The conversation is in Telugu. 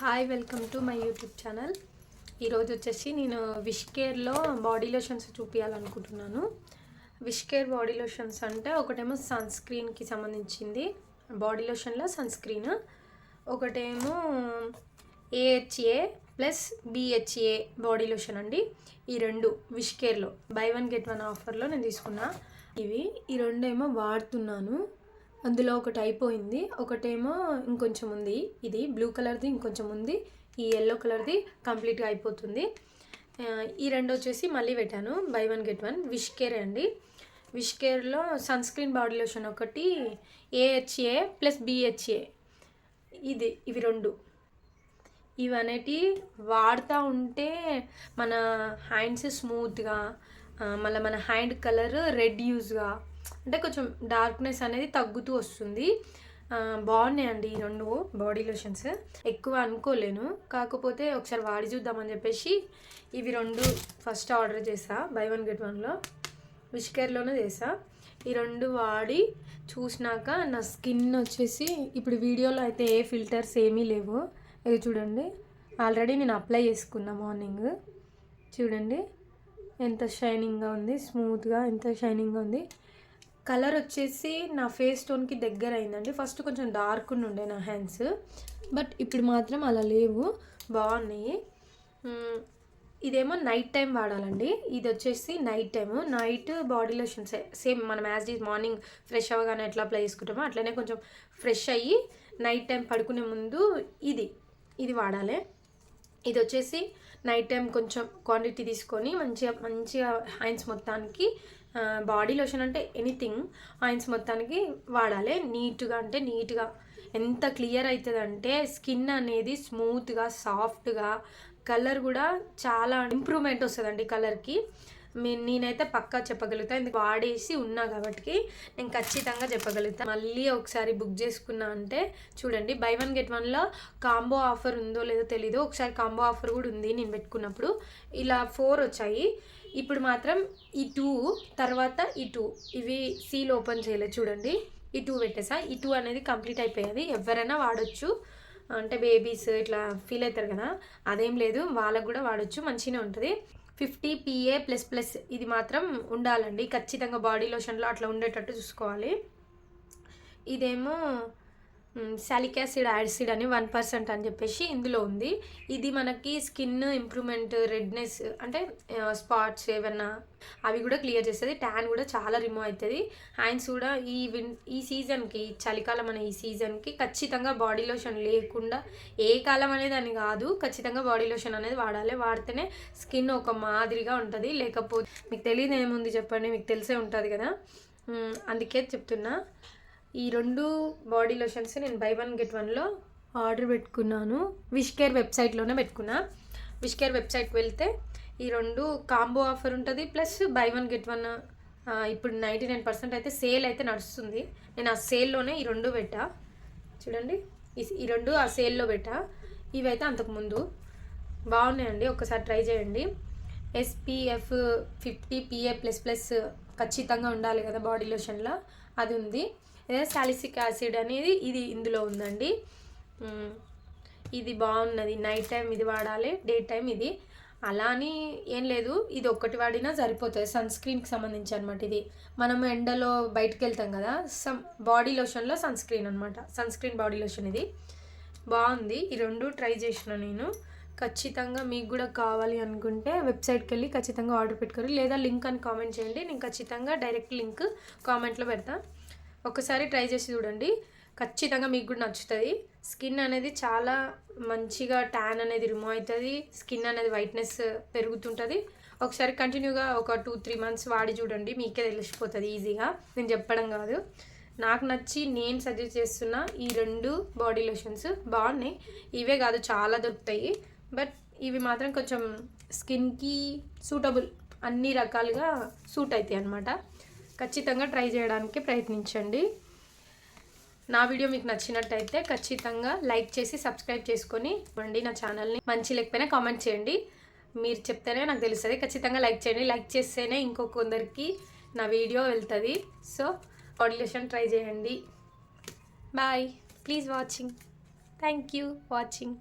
Hi welcome to my YouTube channel ఈరోజు వచ్చేసి నేను విష్ కేర్లో బాడీ లోషన్స్ చూపించాలనుకుంటున్నాను విష్ కేర్ బాడీ లోషన్స్ అంటే ఒకటేమో సన్ స్క్రీన్కి సంబంధించింది. బాడీ లోషన్లో సన్ స్క్రీన్ ఒకటేమో AHA plus BHA body lotion అండి. ఈ రెండు విష్ కేర్లో బై వన్ గెట్ వన్ ఆఫర్లో నేను తీసుకున్నా. ఇవి ఈ రెండేమో వాడుతున్నాను. అందులో ఒకటి అయిపోయింది. ఒకటేమో ఇంకొంచెం ఉంది. ఇది బ్లూ కలర్ది ఇంకొంచెం ఉంది. ఈ ఎల్లో కలర్ది కంప్లీట్గా అయిపోతుంది. ఈ రెండు వచ్చేసి మళ్ళీ పెట్టాను. Buy one get one. Wish care అండి. విష్ కేర్లో సన్ స్క్రీన్ బాడీ లోషన్ ఒకటి ఏహెచ్ఏ ప్లస్ బిహెచ్ఏ. ఇది ఇవి రెండు. ఇవనేటి వాడుతూ ఉంటే మన హ్యాండ్స్ స్మూత్గా మళ్ళీ మన హ్యాండ్ కలర్ రెడ్ యూజ్గా అంటే కొంచెం డార్క్నెస్ అనేది తగ్గుతూ వస్తుంది. బాగున్నాయండి ఈ రెండు బాడీ లోషన్స్ ఎక్కువ అనుకోలేను. కాకపోతే ఒకసారి వాడి చూద్దామని చెప్పేసి ఇవి రెండు ఫస్ట్ ఆర్డర్ చేసా బై వన్ గెట్ వన్లో విష్ కేర్లోనే చేసా. ఈ రెండు వాడి చూసినాక నా స్కిన్ వచ్చేసి ఇప్పుడు వీడియోలో అయితే ఏ ఫిల్టర్స్ ఏమీ లేవు. ఇది చూడండి. ఆల్రెడీ నేను అప్లై చేసుకున్నా మార్నింగ్ చూడండి. ఎంత షైనింగ్గా ఉంది స్మూత్గా ఎంత షైనింగ్గా ఉంది. కలర్ వచ్చేసి నా ఫేస్ టోన్కి దగ్గర అయిందండి ఫస్ట్ కొంచెం డార్క్ ఉండే నా హ్యాండ్స్. బట్ ఇప్పుడు మాత్రం అలా లేవు. బాగున్నాయి. ఇదేమో నైట్ టైం వాడాలండి. ఇది వచ్చేసి night time. Night body lotion same మనం యాజ్ ఈజ్ మార్నింగ్ ఫ్రెష్ అవ్వగానే ఎట్లా అప్లై చేసుకుంటామో అట్లనే కొంచెం ఫ్రెష్ అయ్యి నైట్ టైం పడుకునే ముందు ఇది ఇది వాడాలి. ఇది వచ్చేసి నైట్ టైం కొంచెం క్వాంటిటీ తీసుకొని మంచిగా మంచిగా హ్యాండ్స్ మొత్తానికి బాడీ లోషన్ అంటే ఎనీథింగ్ ఆయన్స్ మొత్తానికి వాడాలి. నీట్గా అంటే నీట్గా. ఎంత క్లియర్ అవుతుంది అంటే స్కిన్ అనేది స్మూత్గా సాఫ్ట్గా కలర్ కూడా చాలా ఇంప్రూవ్మెంట్ వస్తుందండి కలర్కి మీ నేనైతే పక్కా చెప్పగలుగుతా. ఎందుకు వాడేసి ఉన్నా కాబట్టి నేను ఖచ్చితంగా చెప్పగలుగుతా. మళ్ళీ ఒకసారి బుక్ చేసుకున్నా అంటే చూడండి బై వన్ గెట్ వన్లో కాంబో ఆఫర్ ఉందో లేదో తెలీదు ఒకసారి కాంబో ఆఫర్ కూడా ఉంది నేను పెట్టుకున్నప్పుడు. ఇలా ఫోర్ వచ్చాయి. ఇప్పుడు మాత్రం ఈ టూ తర్వాత ఈ టూ. ఇవి సీల్ ఓపెన్ చేయలేదు చూడండి. ఈ టూ పెట్టేసా. ఈ టూ అనేది కంప్లీట్ అయిపోయేది. ఎవరైనా వాడొచ్చు. అంటే బేబీస్ ఇట్లా ఫీల్ అవుతారు కదా. అదేం లేదు. వాళ్ళకు కూడా వాడచ్చు. మంచిగానే ఉంటుంది. ఫిఫ్టీ పిఏ ప్లస్ ప్లస్ ఇది మాత్రం ఉండాలండి. ఖచ్చితంగా బాడీ లోషన్లో అట్లా ఉండేటట్టు చూసుకోవాలి. ఇదేమో సాలిక్ యాసిడ్ యాసిడ్ అని వన్ పర్సెంట్ అని చెప్పేసి ఇందులో ఉంది. ఇది మనకి స్కిన్ ఇంప్రూవ్మెంట్ రెడ్నెస్ అంటే స్పాట్స్ ఏమన్నా అవి కూడా క్లియర్ చేస్తుంది. ట్యాన్ కూడా చాలా రిమూవ్ అవుతుంది హ్యాండ్స్ కూడా ఈ విన్ ఈ సీజన్కి చలికాలం అనే ఈ సీజన్కి ఖచ్చితంగా బాడీ లోషన్ లేకుండా ఏ కాలం అనేది అని కాదు ఖచ్చితంగా బాడీ లోషన్ అనేది వాడాలి. వాడితేనే స్కిన్ ఒక మాదిరిగా ఉంటుంది. లేకపోతే మీకు తెలియదు ఏముంది చెప్పండి మీకు తెలిసే ఉంటుంది కదా. అందుకే చెప్తున్నా. ఈ రెండు బాడీ లోషన్స్ నేను బై వన్ గెట్ వన్లో ఆర్డర్ పెట్టుకున్నాను. విష్ కేర్ వెబ్సైట్లోనే పెట్టుకున్నా. విష్ కేర్ వెబ్సైట్కి వెళ్తే ఈ రెండు కాంబో ఆఫర్ ఉంటుంది. Plus buy one get one ఇప్పుడు నైంటీ నైన్ పర్సెంట్ అయితే సేల్ అయితే నడుస్తుంది. నేను ఆ సేల్లోనే ఈ రెండు పెట్టా. చూడండి. ఈ- ఈ రెండు ఆ సేల్లో పెట్టా. ఇవైతే అంతకుముందు బాగున్నాయండి. ఒకసారి ట్రై చేయండి. SPF fifty PA plus plus ఖచ్చితంగా ఉండాలి కదా బాడీ లోషన్లో అది ఉంది. సాలిసిక్ యాసిడ్ అనేది ఇది ఇందులో ఉందండి. ఇది బాగున్నది. నైట్ టైం ఇది వాడాలి డే టైం ఇది. అలా అని ఏం లేదు ఇది ఒక్కటి వాడినా సరిపోతుంది. సన్ స్క్రీన్కి సంబంధించి అనమాట ఇది. మనం ఎండలో బయటకు వెళ్తాం కదా సమ్ బాడీ లోషన్లో సన్ స్క్రీన్ అనమాట సన్ స్క్రీన్ బాడీ లోషన్ ఇది. బాగుంది. ఈ రెండు ట్రై చేసిన నేను. ఖచ్చితంగా మీకు కూడా కావాలి అనుకుంటే వెబ్సైట్కి వెళ్ళి ఖచ్చితంగా ఆర్డర్ పెట్టుకోరు లేదా లింక్ అని కామెంట్ చేయండి. నేను ఖచ్చితంగా డైరెక్ట్ లింక్ కామెంట్లో పెడతాను ఒకసారి ట్రై చేసి చూడండి. ఖచ్చితంగా మీకు కూడా నచ్చుతుంది. స్కిన్ అనేది చాలా మంచిగా ట్యాన్ అనేది రిమూవ్ అవుతుంది స్కిన్ అనేది వైట్నెస్ పెరుగుతుంటుంది. ఒకసారి కంటిన్యూగా ఒక టూ త్రీ మంత్స్ వాడి చూడండి. మీకే తెలిసిపోతుంది ఈజీగా నేను చెప్పడం కాదు. నాకు నచ్చి నేను సజెస్ట్ చేస్తున్న ఈ రెండు బాడీ లోషన్స్ బాగున్నాయి. ఇవే కాదు చాలా దొరుకుతాయి. బట్ ఇవి మాత్రం కొంచెం స్కిన్కి సూటబుల్ అన్ని రకాలుగా సూట్ అవుతాయి అన్నమాట. ఖచ్చితంగా ట్రై చేయడానికి ప్రయత్నించండి. నా వీడియో మీకు నచ్చినట్టయితే ఖచ్చితంగా లైక్ చేసి సబ్స్క్రైబ్ చేసుకొని ఇవ్వండి. నా ఛానల్ని మంచి లేకపోయినా కామెంట్ చేయండి. మీరు చెప్తేనే నాకు తెలుస్తుంది. ఖచ్చితంగా లైక్ చేయండి. లైక్ చేస్తేనే ఇంకో కొందరికి నా వీడియో వెళ్తుంది. సో ఆడిలేషన్ ట్రై చేయండి. Bye please watching thank you watching